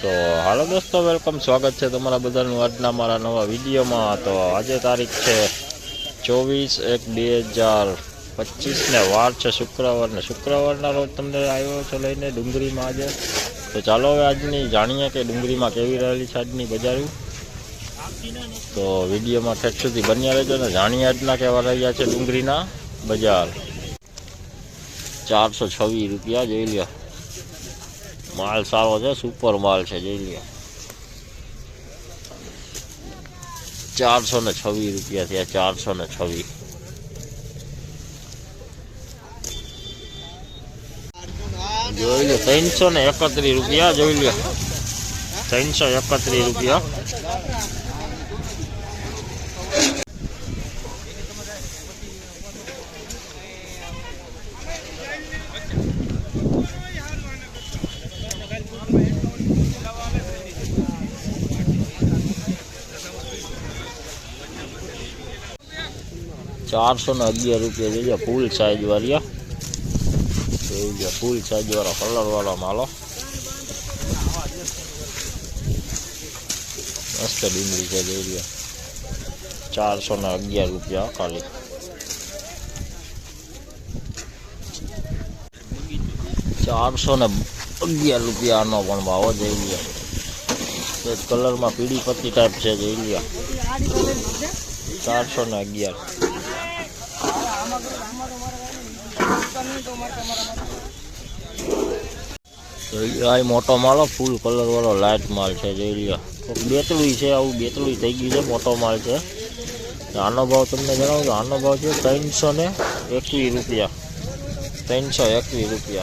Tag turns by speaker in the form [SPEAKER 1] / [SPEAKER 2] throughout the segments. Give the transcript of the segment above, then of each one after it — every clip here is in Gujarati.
[SPEAKER 1] તો હાલો દોસ્તો વેલકમ સ્વાગત છે તમારા બધાનું આજના મારા નવા વિડીયોમાં. તો આજે તારીખ છે ચોવીસ એક બે હજાર પચીસને વાર છે શુક્રવાર ને શુક્રવારના રોજ તમને આવ્યો છો લઈને ડુંગળીમાં આજે. તો ચાલો હવે આજની જાણીએ કે ડુંગળીમાં કેવી રહેલી છે આજની બજારું. તો વિડીયોમાં ઠેઠ સુધી બન્યા રહેજો ને જાણીએ આજના કેવા રહ્યા છે ડુંગળીના બજાર. ચારસો છવ્વીસ રૂપિયા, જોઈ લ્યો. માલ સારો છે સુપર માલ છે, જોઈ લ્યો. ચારસો ને છવ્વીસ રૂપિયા થયા ચારસો ને છવ્વીસ. જોઈ લો ત્રણસો ને એકત્રીસ રૂપિયા, જોઈ લો ત્રણસો એકત્રીસ રૂપિયા. ચારસો ને અગિયાર રૂપિયા જોઈએ. ફૂલ સાઈઝ વાળા જોઈ લો ફૂલ સાઈઝ વાળા કલર વાળા માલો. મસ્ત ડુંગળી છે, જોઈ ચારસો ને અગિયાર રૂપિયા ખાલી. ચારસો ને અગિયાર રૂપિયાનો પણ ભાવ જોઈ એ કલરમાં પીળી પત્તી ટાઈપ છે, જોઈ લો. ચારસો ને અગિયાર. આ મોટો માલ ફૂલ કલર વાળો લાઇટ માલ છે, જોઈ લ્યો. છે, આવું બેતળી થઈ ગયું છે, મોટો માલ છે. આનો ભાવ તમને જણાવું તો આનો ભાવ છે ત્રણસો ને એકવીસ રૂપિયા. ત્રણસો એકવીસ રૂપિયા.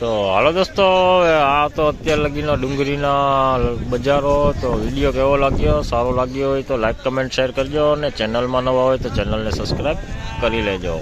[SPEAKER 1] તો હાલો દોસ્તો આ તો અત્યાર લગીનો ડુંગળીના બજારો, તો વીડિયો કેવો લાગ્યો, સારો લાગ્યો હોય તો લાઈક કમેન્ટ શેર કરજો અને ચેનલમાં નવા હોય તો ચેનલને સબસ્ક્રાઈબ કરી લેજો.